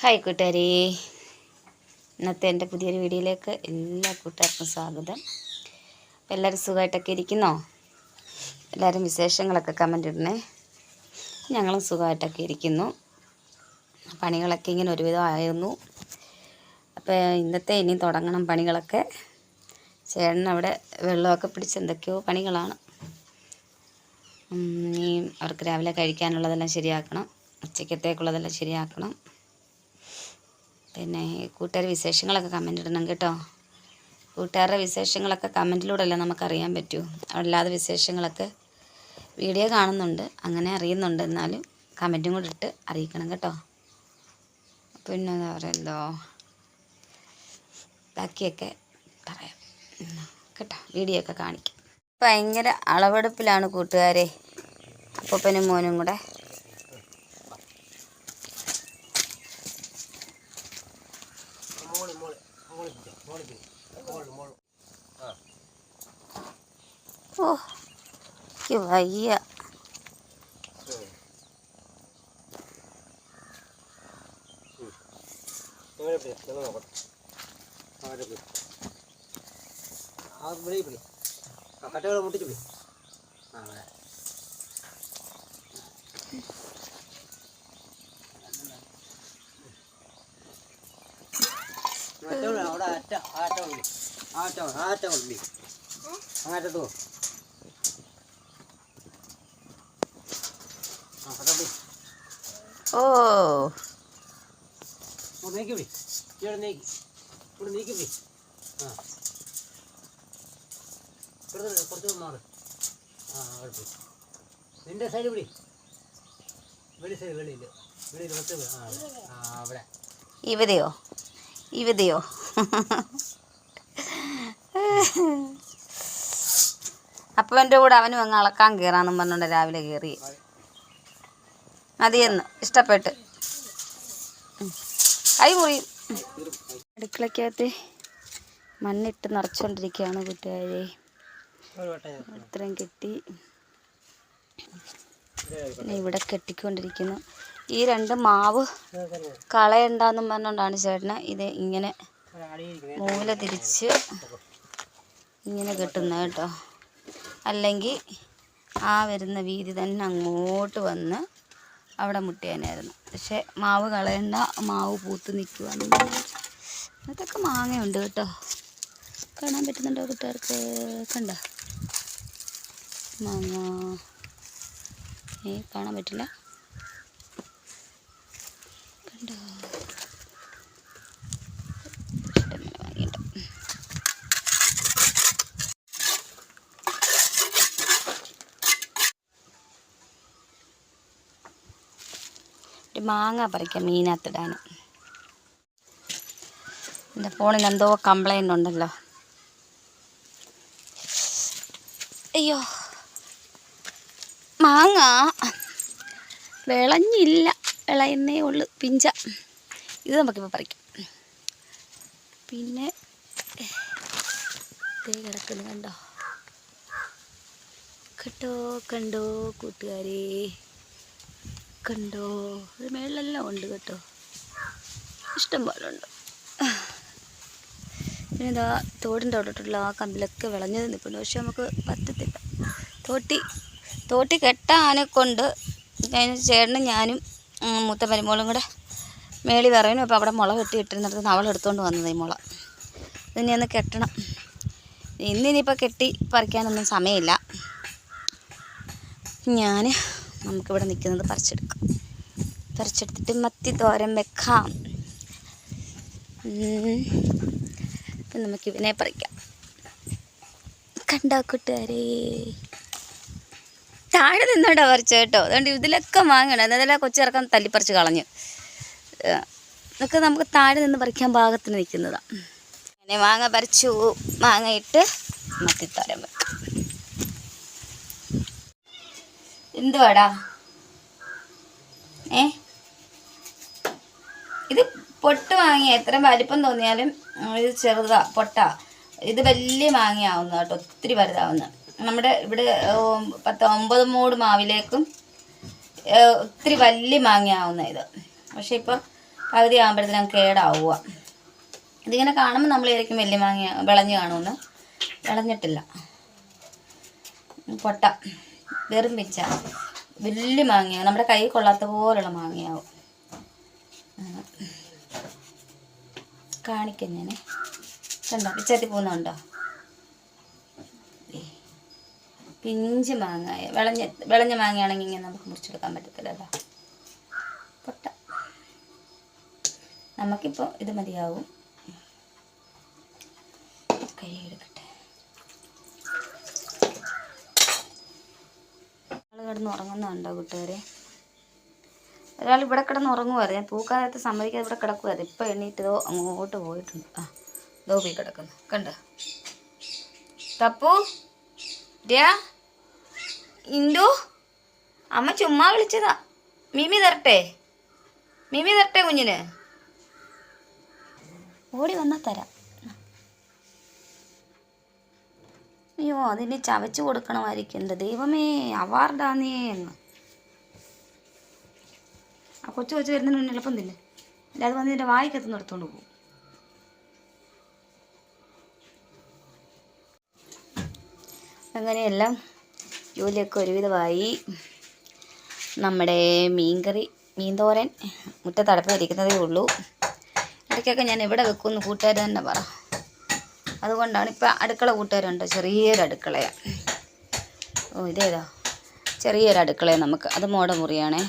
Hi കൂട്ടുകാരി. ഇന്നത്തെ എന്റെ പുതിയൊരു വീഡിയോയിലേക്ക് എല്ലാ കൂട്ടുകാർക്കും സ്വാഗതം. എല്ലാവരും സുഖമായിട്ടൊക്കെ ഇരിക്കുന്നോ? എല്ലാവരും വിശേഷങ്ങളൊക്കെ കമന്റ് ഇടണേ. ഞങ്ങളും സുഖമായിട്ടൊക്കെ ഇരിക്കുന്നു. പണികളൊക്കെ ഇങ്ങനെ ഒരുവിധം ആയിരുന്നു. അപ്പോൾ ഇന്നത്തെ ഇനി തുടങ്ങണം പണികളൊക്കെ. ചേട്ടൻ അവിടെ വെള്ളമൊക്കെ പിടിച്ച് എന്തൊക്കെയോ പണികളാണ്. ഇനിയും അവർക്ക് രാവിലെ കഴിക്കാനുള്ളതെല്ലാം ശരിയാക്കണം. ഉച്ചക്കത്തേക്കുള്ളതെല്ലാം ശരിയാക്കണം. പിന്നെ കൂട്ടുകാർ വിശേഷങ്ങളൊക്കെ കമന്റ് ഇടണം കേട്ടോ. കൂട്ടുകാരുടെ വിശേഷങ്ങളൊക്കെ കമന്റിലൂടെ അല്ലേ നമുക്കറിയാൻ പറ്റൂ. അല്ലാതെ വിശേഷങ്ങളൊക്കെ വീഡിയോ കാണുന്നുണ്ട് അങ്ങനെ അറിയുന്നുണ്ട്. എന്നാലും കമന്റും കൂടെ ഇട്ട് അറിയിക്കണം കേട്ടോ. പിന്നെ എന്താ പറയുമല്ലോ ബാക്കിയൊക്കെ പറയാം. കേട്ടോ. വീഡിയോ ഒക്കെ കാണിക്കും. ഭയങ്കര അളവെടുപ്പിലാണ് കൂട്ടുകാരെ അപ്പനും മോനും കൂടെ. ഓ എനിക്ക് വയ്യ. കട്ടകളെ മുട്ടിച്ചു പോയി ആ അവിടെ ആറ്റ ആറ്റ ആറ്റ ഓ. ഓ നീക്കി പോയി ഇവിടെ നീക്കി. ഇവിടെ നീക്കി പോയി ആ. ഇവിടെ കുറച്ച് മാറ്. ആ അവിടെ പോയി. നിന്റെ സൈഡ് പിടി വെളി സൈഡ് വെളിയിൽ വെളിയിൽ ആ അവിടെ. ആ അവിടെ അപ്പം എന്റെ കൂടെ അവനും അങ്ങ് അളക്കാൻ കയറാന്നും പറഞ്ഞുകൊണ്ട് രാവിലെ കയറി മതിയെന്ന് ഇഷ്ടപ്പെട്ട്. കൈ മുറിയും അടുക്കളക്കകത്ത് മണ്ണിട്ട് നിറച്ചുകൊണ്ടിരിക്കുകയാണ് കൂട്ടുകാരെ. ഇത്രയും കെട്ടി. ഇവിടെ കെട്ടിക്കൊണ്ടിരിക്കുന്നു. ഈ രണ്ട് മാവ് കളയണ്ടെന്നും പറഞ്ഞുകൊണ്ടാണ് ചേട്ടന് ഇത് ഇങ്ങനെ മൂല തിരിച്ച് ഇങ്ങനെ കെട്ടുന്നത് കേട്ടോ. അല്ലെങ്കിൽ ആ വരുന്ന വീതി തന്നെ അങ്ങോട്ട് വന്ന് അവിടെ മുട്ടിയാനായിരുന്നു. പക്ഷേ മാവ് കളയണ്ട മാവ് പൂത്ത് നിൽക്കുവാന്ന് അതൊക്കെ മാങ്ങയുണ്ട് കേട്ടോ. കാണാൻ പറ്റുന്നുണ്ടോ കൂട്ടുകാർക്ക്? കണ്ടോ? മാങ്ങ. ഏ കാണാൻ പറ്റില്ല. മാങ്ങ പറിക്കാം മീനകത്തിടാൻ. എന്റെ ഫോണിൽ എന്തോ കംപ്ലൈന്റ് ഉണ്ടല്ലോ. അയ്യോ. മാങ്ങ. വിളഞ്ഞില്ല. വിളയുന്നേ ഉള്ളു. പിഞ്ച. ഇത് നമുക്കിപ്പോൾ പറിക്കാം. പിന്നെ തേ കിടക്കുന്നു കണ്ടോ? കേട്ടോ കണ്ടോ കൂട്ടുകാരെ? കണ്ടോ? ഒരു മേളിലെല്ലാം ഉണ്ട് കേട്ടോ. ഇഷ്ടം പോലെ ഉണ്ട്. പിന്നെ ഇതാ തോടിന്റെ അവിടോട്ടുള്ള ആ കമ്പിലൊക്കെ വിളഞ്ഞത് നിൽക്കുന്നു. പക്ഷെ നമുക്ക് പറ്റത്തില്ല. തോട്ടി തോട്ടി കെട്ടാനെ കൊണ്ട് ചേട്ടനും ഞാനും മൂത്ത മരുമോളും കൂടെ മേളി പറയുന്നു. അപ്പോൾ അവിടെ മുള കെട്ടി ഇട്ടിരുന്നിടത്ത് അവൾ എടുത്തുകൊണ്ട് വന്നത് ഈ മുള. ഇതിനെ ഒന്ന് കെട്ടണം. ഇന്നിനിപ്പോൾ കെട്ടി പറിക്കാനൊന്നും സമയമില്ല. ഞാൻ നമുക്കിവിടെ നിൽക്കുന്നത് പറിച്ചെടുക്കാം. പറിച്ചെടുത്തിട്ട് മത്തി തോരൻ വെക്കാം. അപ്പം നമുക്ക് ഇവനെ പറിക്കാം. കണ്ടോ കൂട്ടുകാരേ? താഴെ നിന്നോണ്ടാ പറിച്ചു കേട്ടോ. അതുകൊണ്ട് ഇതിലൊക്കെ വാങ്ങണം. എന്നതല്ല കൊച്ചിറക്കം തല്ലിപ്പറിച്ച് കളഞ്ഞു. ഇതൊക്കെ നമുക്ക് താഴെ നിന്ന് പറിക്കാൻ പാകത്തിന് നിൽക്കുന്നതാണ് അങ്ങനെ മാങ്ങ പറിച്ചു. മാങ്ങയിട്ട് മത്തിത്തോരൻ വെക്കാം. എന്തുവാടാ? ഏ? ഇത് പൊട്ട് മാങ്ങ എത്ര വലിപ്പം തോന്നിയാലും ഇത് ചെറുതാ പൊട്ടാ. ഇത് വലിയ മാങ്ങയാവുന്ന കേട്ടോ. ഒത്തിരി വലുതാവുന്ന നമ്മുടെ ഇവിടെ പത്ത് ഒമ്പത് മൂട് മാവിലേക്കും ഒത്തിരി വലിയ മാങ്ങയാവുന്ന ഇത്. പക്ഷെ ഇപ്പം പകുതി ആകുമ്പോഴത്തേനും കേടാവുക. ഇതിങ്ങനെ കാണുമ്പോൾ നമ്മൾ വിചാരിക്കും വലിയ മാങ്ങ വിളഞ്ഞ് കാണുമെന്ന്. വിളഞ്ഞിട്ടില്ല. പൊട്ട. വെറും പിച്ച. വലിയ മാങ്ങയാവും നമ്മുടെ കൈ കൊള്ളാത്ത പോലുള്ള മാങ്ങയാവും. കാണിക്കാം ഞാൻ കണ്ടോ? പിച്ചത്തി പോകുന്നുണ്ടോ? പിഞ്ച് മാങ്ങായ വിളഞ്ഞ വിളഞ്ഞ മാങ്ങയാണെങ്കിൽ ഇങ്ങനെ നമുക്ക് മുറിച്ചെടുക്കാൻ പറ്റത്തില്ലല്ലോ പൊട്ട. നമുക്കിപ്പോൾ ഇത് മതിയാവും. കഴുകിയെടുക്കട്ടെ കിടന്ന് ഉറങ്ങുന്നുണ്ടോ കൂട്ടുകാരെ? ഒരാൾ ഇവിടെ കിടന്ന് ഉറങ്ങുമായിരുന്നു ഞാൻ തൂക്കാൻ നേരത്തെ സമ്മതിക്കാതെ ഇവിടെ കിടക്കുമായിരുന്നു ഇപ്പം എണ്ണീറ്റതോ അങ്ങോട്ട് പോയിട്ടുണ്ട്. ആ ദോ പോയി കിടക്കുന്നു. കണ്ടോ? തപ്പു? ദ്യാ ഇന്ദു? അമ്മ ചുമ്മാ വിളിച്ചതാ. മിമി തരട്ടെ? മിമി തരട്ടെ കുഞ്ഞിന്? ഓടി വന്നാ തരാം. അയ്യോ അതിന് ചവച്ചു കൊടുക്കണമായിരിക്കും എന്റെ ദൈവമേ അവാർഡാന്നേ എന്ന് ആ കൊച്ചു കൊച്ചു വരുന്നതിന് മുന്നേ എളുപ്പം തിന്നെ. അല്ലാതെ വന്ന് എന്റെ വായിക്കത്തുനിന്ന് എടുത്തോണ്ട് പോകും. അങ്ങനെയെല്ലാം ജോലിയൊക്കെ ഒരുവിധമായി. നമ്മുടെ മീൻകറി മീൻതോരൻ മുറ്റത്തടപ്പ് ഇരിക്കുന്നതേ ഉള്ളൂ. ഇടയ്ക്കൊക്കെ ഞാൻ എവിടെ വെക്കുമെന്ന് കൂട്ടുകാർ തന്നെ പറ. അതുകൊണ്ടാണ് ഇപ്പം അടുക്കള കൂട്ടുകാരുണ്ട് ചെറിയൊരു അടുക്കളയാണ്. ഓ ഇതേതാ? ചെറിയൊരു അടുക്കളയാണ് നമുക്ക്. അത് മോട മുറിയാണേ.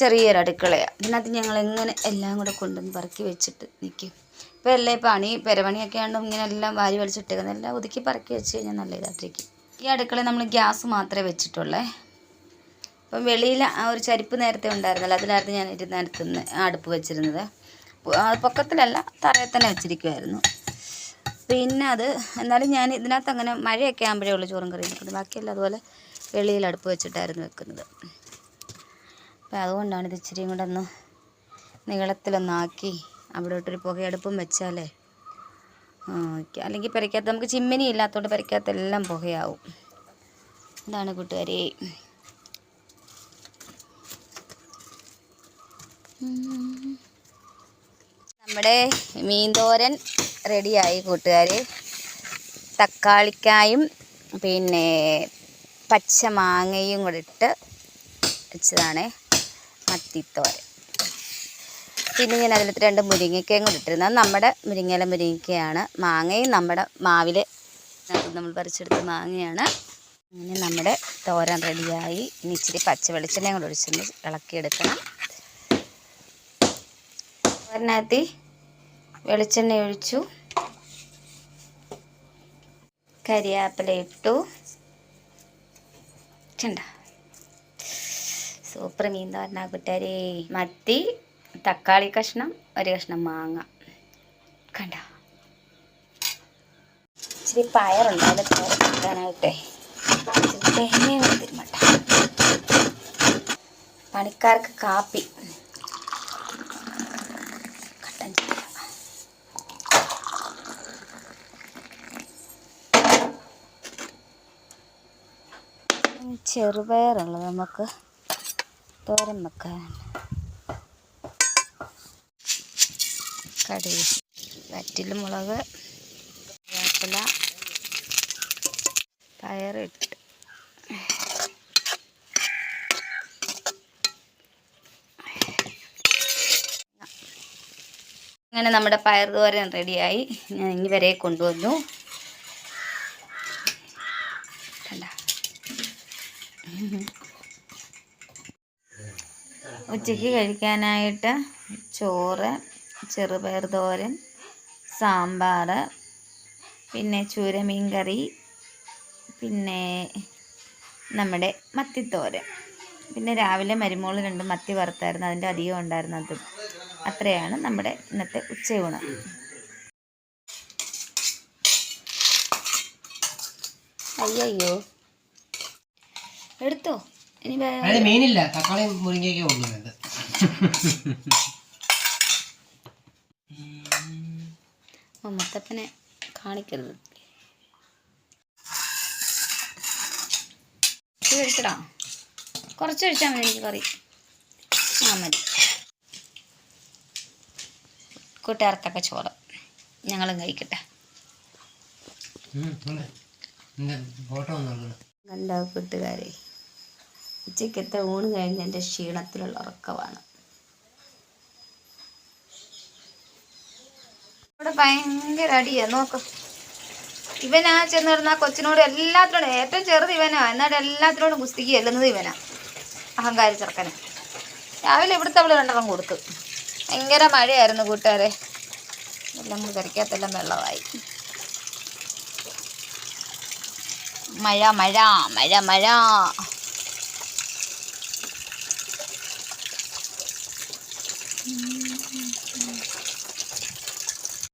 ചെറിയൊരു അടുക്കളയാണ്. ഇതിനകത്ത് ഞങ്ങൾ എങ്ങനെ എല്ലാം കൂടെ കൊണ്ടുവന്ന് പറക്കി വെച്ചിട്ട് നിൽക്കും. ഇപ്പം എല്ലാം പണി പെരപണിയൊക്കെ ആണ്ടും ഇങ്ങനെ എല്ലാം വാരി വലിച്ചിട്ടേക്കുന്നത്. എല്ലാം ഒതുക്കി പറക്കി വെച്ച് കഴിഞ്ഞാൽ നല്ല ഇതായിട്ടിരിക്കും. ഈ അടുക്കളയിൽ നമ്മൾ ഗ്യാസ് മാത്രമേ വെച്ചിട്ടുള്ളേ. അപ്പം വെളിയിൽ ആ ഒരു ചരിപ്പ് നേരത്തെ ഉണ്ടായിരുന്നല്ലോ അതിലായിരുന്നു ഞാൻ ഇരുന്നിടത്ത് അടുപ്പ് വെച്ചിരുന്നത്. പൊക്കത്തിലല്ല തറയിൽ തന്നെ വെച്ചിരിക്കുമായിരുന്നു പിന്നെ അത് എന്നാലും ഞാൻ ഇതിനകത്ത് അങ്ങനെ മഴയൊക്കെ ആകുമ്പോഴേ ഉള്ളൂ ചോറും കറിയും വെക്കുന്നത് ബാക്കിയെല്ലാം അതുപോലെ വെളിയിൽ അടുപ്പ് വെച്ചിട്ടായിരുന്നു വെക്കുന്നത്. അപ്പം അതുകൊണ്ടാണ് ഇത് ഇച്ചിരിയും കൂടെ ഒന്ന് നീളത്തിലൊന്നാക്കി അവിടെ ഇട്ടൊരു പുകയടുപ്പും വെച്ചാലേ ആ, ഒക്കെ. അല്ലെങ്കിൽ പെരയ്ക്കകത്ത് നമുക്ക് ചിമ്മിനി ഇല്ലാത്തതുകൊണ്ട് പെരയ്ക്കകത്ത് എല്ലാം പുകയാവും. ഇതാണ് കൂട്ടുകാരി. നമ്മുടെ മീൻതോരൻ റെഡിയായി കൂട്ടുകാർ തക്കാളിക്കായും പിന്നെ പച്ചമാങ്ങയും കൂടെ ഇട്ട് വെച്ചതാണ് മത്തിത്തോരൻ. പിന്നെ ഞാൻ അതിൽ രണ്ട് മുരിങ്ങയ്ക്കയും കൂടി ഇട്ടിരുന്നത് നമ്മുടെ മുരിങ്ങയില മുരിങ്ങയ്ക്കയാണ്. മാങ്ങയും നമ്മുടെ മാവിൽ നമ്മൾ പറിച്ചെടുത്ത മാങ്ങയാണ്. ഇനി നമ്മുടെ തോരൻ റെഡിയായി. ഇനി ഇച്ചിരി പച്ച വെളിച്ചെണ്ണയും കൂടെ ഒഴിച്ചൊന്ന് ഇളക്കിയെടുക്കണം. തോരനകത്ത് വെളിച്ചെണ്ണ ഒഴിച്ചു. കരിയാപ്പില ഇട്ടു. ചണ്ട സൂപ്പർ മീൻ തോരനാ കൂട്ടുകാരേ. മത്തി തക്കാളി കഷ്ണം ഒരു കഷ്ണം മാങ്ങ. കണ്ട? ഇച്ചിരി പയറുണ്ട് അത് തോരൻ വെക്കാനായിട്ടേ ഇച്ചിരി തേങ്ങയും തിരുമട്ട പണിക്കാർക്ക് കാപ്പി. ചെറുപയറുള്ളത് നമുക്ക് തോരൻ വെക്കാൻ. കടുക് വറ്റിൽ മുളക് വേപ്പില പയറിട്ട്. അങ്ങനെ നമ്മുടെ പയർ തോരൻ റെഡിയായി. ഞാൻ ഇനി വരെ കൊണ്ടുവന്നു. കണ്ട. ഉച്ചയ്ക്ക് കഴിക്കാനായിട്ട് ചോറ് ചെറുപയർ തോരൻ സാമ്പാർ പിന്നെ ചൂരമീൻ കറി പിന്നെ നമ്മുടെ മത്തിത്തോരൻ. പിന്നെ രാവിലെ മരുമോൾ രണ്ട് മത്തി വറുത്തായിരുന്നു അതിന്റെ അധികം ഉണ്ടായിരുന്നു അതും അത്രയാണ് നമ്മുടെ ഇന്നത്തെ ഉച്ചയൂണ്. അയ്യോ എടുത്തോ? ഇനി മീനില്ല. തക്കാളി മുരിങ്ങയൊക്കെ ഉള്ളൂ ഓ, മുത്തപ്പനെ കാണിക്കരുത്. ഇത് കഴിക്കടാ കുറച്ച് കഴിച്ചാൽ മതി എനിക്ക് കറി. ആ മതി. കൂട്ടുകാർക്കൊക്കെ ചോറ്. ഞങ്ങളും കഴിക്കട്ടെ. കണ്ട കൂട്ടുകാരെ? ഉച്ചക്കത്തെ ഊണ് കഴിഞ്ഞ് എന്റെ ക്ഷീണത്തിലുള്ള ഉറക്കമാണ്. ഇവിടെ ഭയങ്കര അടിയാ നോക്ക്. ഇവനാ ചെന്നിരുന്ന കൊച്ചിനോട് എല്ലാത്തിനോടും ഏറ്റവും ചെറുത് ഇവനാ. എന്നാലും എല്ലാത്തിനോടും കുസ്തിക്ക് ചെല്ലുന്നത് ഇവനാ. അഹങ്കാരി ചെറുക്കന്. രാവിലെ ഇവിടുത്തെ അവൾ രണ്ടെണ്ണം കൊടുത്തു. ഭയങ്കര മഴയായിരുന്നു കൂട്ടുകാരെ. എല്ലാം കൂടി കരയ്ക്കകത്തെല്ലാം വെള്ളമായി. മഴ മഴ മഴ മഴ.